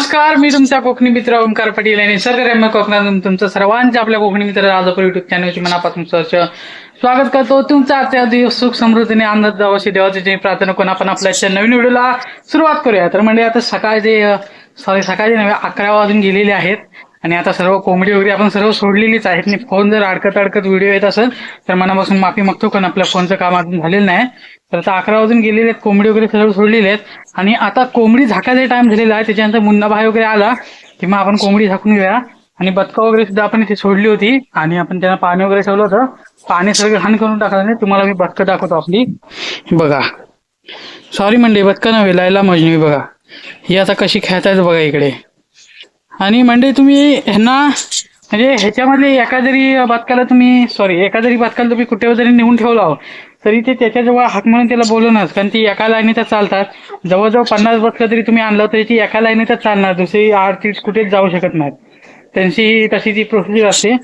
नमस्कार मी तुमचा कोकणी मित्र ओंकार पाटील आणि निसर्गरम्य कोकणातून तुमचं सर्वांचे आपल्या कोकणी मित्र राजापूर युट्यूब चॅनलची मनापासून सहर्ष स्वागत करतो. तुमचा आजच्या दिवस सुख समृद्धीने आनंद जावं अशी देवाची प्रार्थना करून आपण आपल्या नवीन व्हिडिओला सुरुवात करूया. तर म्हणजे आता सकाळचे सॉरी सकाळचे नव्हे अकरा वाजून गेलेले आहेत आणि आता सर्व कोंबडी वगैरे आपण सर्व सोडलेलीच आहेत. आणि फोन जर अडकत अडकत व्हिडिओ येत असेल तर मनापासून माफी मागतो कारण आपल्या फोनचं काम अजून झालेलं नाही. तर आता अकरा वाजून गेलेले आहेत कोंबडी वगैरे सर्व सोडलेले आहेत. आणि आता कोंबडी झाकायचा टाइम झालेला आहे त्याच्यानंतर मुन्ना भाई वगैरे आला की मग आपण कोंबडी झाकून घेऊया. आणि बदका वगैरे सुद्धा आपण इथे सोडली होती आणि आपण त्यांना पाणी वगैरे ठेवलं होतं. पाणी सगळं घाण करून टाकलं नाही तुम्हाला मी बदकं दाखवतो आपली. बघा. सॉरी मंडळी बदका नव्हे लायला मजनी बघा. ही आता कशी खेळतायत बघा इकडे. आणि म्हणजे तुम्ही ह्यांना म्हणजे ह्याच्यामध्ये एका जरी बातकाला तुम्ही सॉरी एका जरी बातकाला तुम्ही कुठे जरी नेऊन ठेवला हो तरी ते त्याच्याजवळ हाक म्हणून त्याला बोलवणार कारण ती एका लाईनीतच चालतात. जवळजवळ पन्नास बदकं जरी तुम्ही आणलं तरी ती एका लाईनीतच चालणार दुसरी आरती कुठेच जाऊ शकत नाहीत. त्यांची तशी ती प्रोसिजर असते.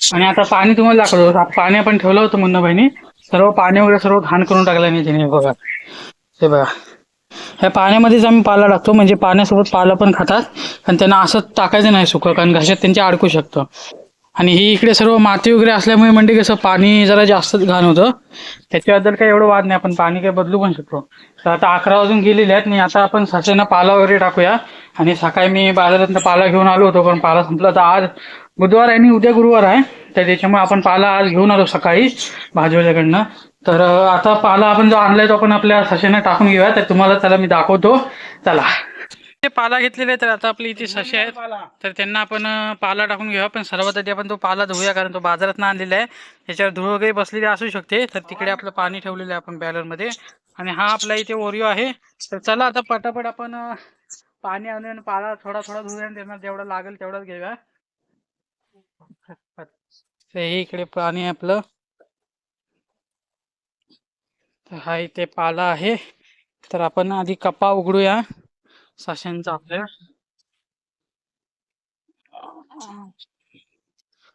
आणि आता पाणी तुम्हाला दाखवतो. पाणी आपण ठेवलं होतं मुन्ना बहिणी सर्व पाणी वगैरे सर्व घाण करून टाकलं नाही त्याने बघा. ते बघा. ह्या पाण्यामध्येच आम्ही पाला टाकतो म्हणजे पाण्यासोबत पाला पण खातात. आणि त्यांना असं टाकायचं नाही सुकं कारण घशात त्यांच्या अडकू शकतं. आणि ही इकडे सर्व माती वगैरे असल्यामुळे म्हणजे कसं पाणी जरा जास्तच घाण होतं. त्याच्याबद्दल काही एवढं वाद नाही आपण पाणी काही बदलू पण शकतो. तर आता अकरा वाजून गेलेले आहेत आणि आता आपण सस्यांना पाला वगैरे टाकूया. आणि सकाळी मी बाजारात पाला घेऊन आलो होतो पण पाला संपला. तर आज बुधवार आहे आणि उद्या गुरुवार आहे. तर त्याच्यामुळे आपण पाला आज घेऊन आलो सकाळी भाजीवाल्याकडनं. तर आता पाला आपण जो आणलाय तो आपण आपल्या सशांना टाकून घेऊया. तर तुम्हाला त्याला मी दाखवतो. चला. ते पाला घेतलेले तर आता आपली इथे सशे आहेत. तर त्यांना आपण पाला टाकून घेऊया. पण सर्वात आधी आपण तो पाला धुऊया कारण तो बाजारात आणलेला आहे. त्याच्यावर धूळ वगैरे बसलेली असू शकते. तर तिकडे आपलं पाणी ठेवलेलं आहे आपण बॅलरमध्ये. आणि हा आपला इथे ओरिओ आहे. तर चला आता पटापट आपण पाणी आणूया आणि पाला थोडा थोडा आणि त्यांना जेवढा लागेल तेवढाच घेऊया. हे इकडे पाणी आहे आपलं. तर हा इथे पाला आहे. तर आपण आधी कप्पा उघडूया. साश्यांचा आपल्या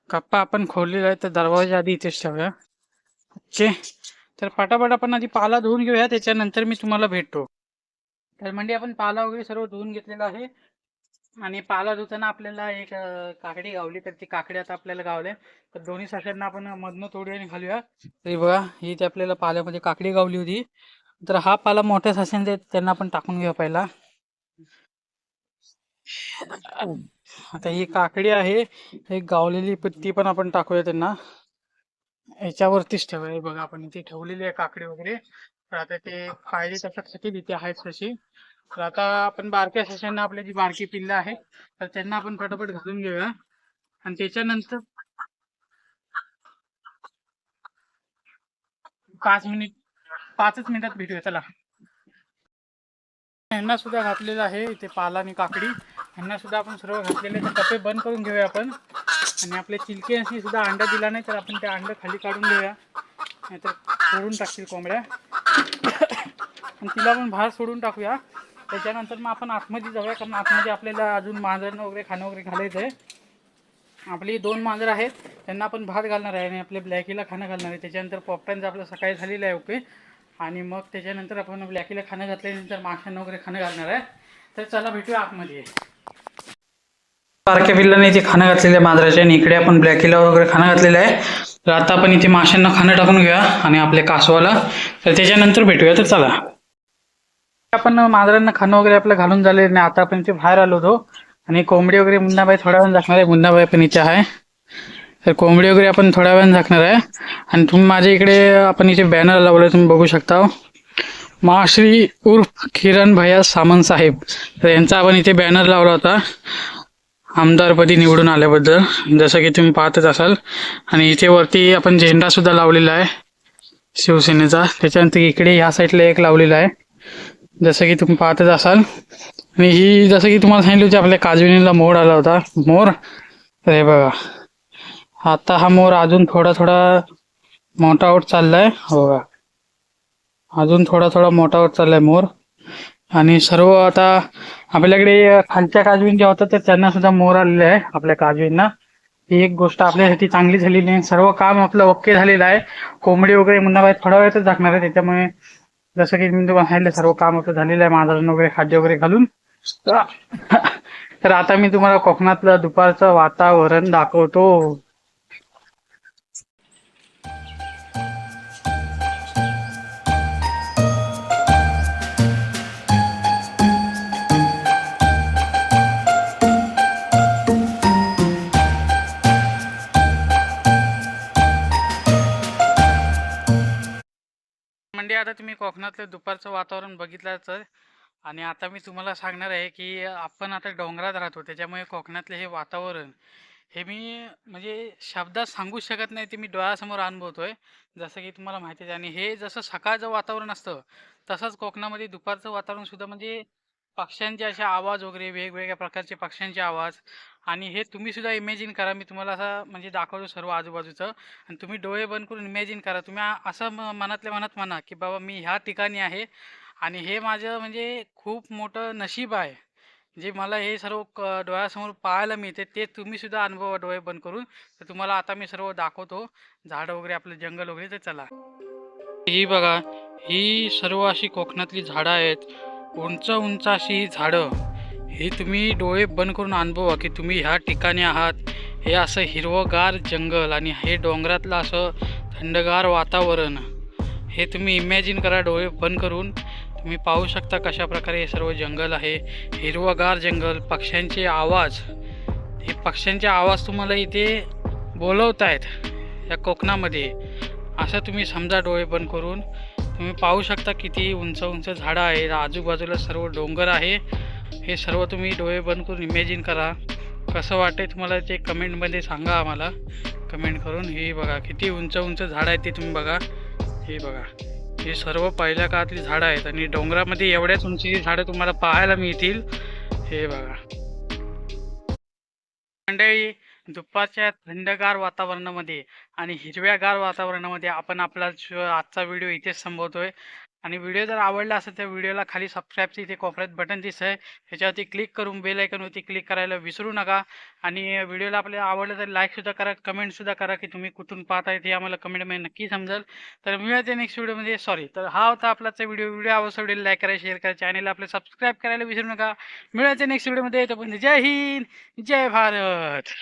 कप्पा आपण खोललेला आहे तर दरवाजा आधी इथेच ठेवूया. चे तर पटापट आपण आधी पाला धुवून घेऊया त्याच्यानंतर मी तुम्हाला भेटतो. तर म्हणजे आपण पाला वगैरे सर्व धुवून घेतलेला आहे. आणि पाला धुताना आपल्याला एक काकडी गावली तर ती काकडी आता आपल्याला गावले तर दोन्ही सशांना आपण मधनं थोडी आणि घालूया. तरी बघा ही ते आपल्याला पाल्यामध्ये काकडी गावली होती तर हा पाला मोठ्या सशांचे त्यांना आपण टाकून घेऊ पहिला. आता ही काकडी आहे एक गावलेली ती पण आपण टाकूया त्यांना. याच्यावरतीच ठेवूया. बघा आपण इथे ठेवलेली आहे काकडी वगैरे. तर आता ते पाहिजे त्याच्यासाठी तिथे आहेत तशी. तर आता आपण बारक्या सशांना आपल्या जी बारकी पिल्लं आहे तर त्यांना आपण पटापट घालून घेऊया. आणि त्याच्यानंतर पाच मिनिट पाचच मिनिटात भेटूया चला. यांना सुद्धा घातलेलं आहे इथे पाला आणि काकडी. यांना सुद्धा आपण सर्व घातलेले तर कपे बंद करून घेऊया आपण. आणि आपले चिलके सुद्धा अंडा दिला नाही तर आपण ते अंडं खाली काढून घेऊया. नाहीतर सोडून टाकतील कोंबड्या. आणि तिला पण बाहेर सोडून टाकूया. त्याच्यानंतर मग आपण आतमध्ये जाऊया कारण आतमध्ये आपल्याला अजून मांजरनं वगैरे खाणं वगैरे घालायचं आहे. आपली दोन मांजर आहेत त्यांना आपण भात घालणार आहे आणि आपल्या ब्लॅकीला खाणं घालणार आहे. त्याच्यानंतर पॉपटांचं आपलं सकाळी झालेलं आहे ओके. आणि मग त्याच्यानंतर आपण ब्लॅकीला खाणं घातल्यानंतर माशांना वगैरे खाणं घालणार आहे. तर चला भेटूया आतमध्ये. बारक्या पिल्लाने इथे खाणं घातलेलं आहे मांजराचे आणि इकडे आपण ब्लॅकीला वगैरे खाणं घातलेलं आहे. तर आता आपण इथे माशांना खाणं टाकून घेऊया आणि आपल्या कासवाला. तर त्याच्यानंतर भेटूया तर चला. आपण मांजरांना खाणं वगैरे आपलं घालून झाले नाही. आता आपण इथे बाहेर आलो होतो. आणि कोंबडी वगैरे मुन्नाबाई थोड्या वेळ झाकणार आहे. मुन्नाबाई पण इथे आहे. तर कोंबडी वगैरे आपण थोड्या वेळ झाकणार आहे. आणि तुम्ही माझ्या इकडे आपण इथे बॅनर लावलं तुम्ही बघू शकता. माश्री उर्फ किरण भैया सामंत साहेब. तर यांचा आपण इथे बॅनर लावला होता. आमदारपदी निवडून आल्याबद्दल. जसं की तुम्ही पाहतच असाल. आणि इथे वरती आपण झेंडा सुद्धा लावलेला आहे. शिवसेनेचा. त्याच्यानंतर इकडे ह्या साईडला एक लावलेला आहे. जसं की तुम्ही पाहतच असाल. आणि ही जसं की तुम्हाला सांगितलं होतं आपल्या काजविनीला मोर आला होता. मोर? तर हे बघा. आता हा मोर अजून थोडा थोडा मोठा होत चाललाय. हो बघा. अजून थोडा थोडा मोठा होत चाललाय मोर. आणि सर्व आता आपल्याकडे खालच्या काजवीन ज्या होत्या तर त्यांना सुद्धा मोर आलेले आहे आपल्या काजवींना ही एक गोष्ट आपल्यासाठी चांगली झालेली आहे. सर्व काम आपलं ओके झालेलं आहे. कोंबडी वगैरे मुन्नाबाई थोडा वेळातच झाकणार आहे त्याच्यामुळे जसं की मी तुम्हाला सांगितलं सर्व काम आपलं झालेलं आहे मांजरांना वगैरे खाद्य वगैरे घालून. तर आता मी तुम्हाला कोकणातलं दुपारचं वातावरण दाखवतो. आता तुम्ही कोकणातलं दुपारचं वातावरण बघितलं तर आणि आता मी तुम्हाला सांगणार आहे की आपण आता डोंगरात राहतो त्याच्यामुळे कोकणातले हे वातावरण हे मी म्हणजे शब्दात सांगू शकत नाही ते मी डोळ्यासमोर अनुभवतो आहे जसं की तुम्हाला माहितीच आहे आणि हे जसं सकाळचं वातावरण असतं तसंच कोकणामध्ये दुपारचं वातावरण सुद्धा म्हणजे पक्ष्यांचे असे आवाज वगैरे वेगवेगळ्या प्रकारचे पक्ष्यांचे आवाज आणि हे तुम्ही सुद्धा इमॅजिन करा. मी तुम्हाला असं म्हणजे दाखवतो सर्व आजूबाजूचं. आणि तुम्ही डोळे बंद करून इमॅजिन करा. तुम्ही असं म- मनातल्या मनात म्हणा की बाबा मी ह्या ठिकाणी आहे. आणि हे माझं म्हणजे खूप मोठं नशीब आहे. जे मला हे सर्व क डोळ्यासमोर पाहायला मिळते ते तुम्हीसुद्धा अनुभव डोळे बंद करून तर तुम्हाला आता मी सर्व दाखवतो. झाडं वगैरे आपलं जंगल वगैरे तर चला. ही बघा ही सर्व अशी कोकणातली झाडं आहेत. उंच उंच अशी ही झाडं. हे तुम्ही डोळे बंद करून अनुभवा की तुम्ही ह्या ठिकाणी आहात. हे असं हिरवंगार जंगल आणि हे डोंगरातलं असं थंडगार वातावरण. हे तुम्ही इमॅजिन करा डोळे बंद करून. तुम्ही पाहू शकता कशा प्रकारे हे सर्व जंगल आहे. हिरवंगार जंगल पक्ष्यांचे आवाज. हे पक्ष्यांचे आवाज तुम्हाला इथे बोलवत आहेत या कोकणामध्ये. असं तुम्ही समजा डोळे बंद करून. तुम्ही पाहू शकता किती उंच उंच झाडं आहेत. आजूबाजूला सर्व डोंगर आहे. हे सर्व तुम्ही डोळे बंद करून इमॅजिन करा. कसं वाटते तुम्हाला ते कमेंटमध्ये सांगा आम्हाला. कमेंट करून हे बघा किती उंच उंच झाडं आहेत ते तुम्ही बघा. हे बघा हे सर्व पहिल्या काळातली झाडं आहेत आणि डोंगरामध्ये एवढ्याच उंचीची झाडं तुम्हाला पाहायला मिळतील. हे बघा. मंडळी दुपारच्या थंडगार वातावरणामध्ये आणि हिरव्यागार वातावरणामध्ये आपण आपला आजचा व्हिडिओ इथेच संपवतोय. आणि व्हिडिओ जर आवडला असेल तर व्हिडिओला खाली सबस्क्राईबचं इथे कोपऱ्यात बटन दिसत आहे त्याच्यावरती क्लिक करून बेल आयकॉनवरती क्लिक करायला विसरू नका. आणि व्हिडिओला आपल्याला आवडलं तर लाईकसुद्धा करा कमेंटसुद्धा करा की तुम्ही कुठून पाहताय ते आम्हाला कमेंटमध्ये नक्की समजेल. तर मिळते नेक्स्ट व्हिडिओमध्ये सॉरी तर हा होता आपलाच व्हिडिओ व्हिडिओ आवडला लाईक करा शेअर करा चॅनेल आपलं सबस्क्राईब करायला विसरू नका. मिळायचे नेक्स्ट व्हिडिओमध्ये तोपर्यंत जय हिंद जय भारत.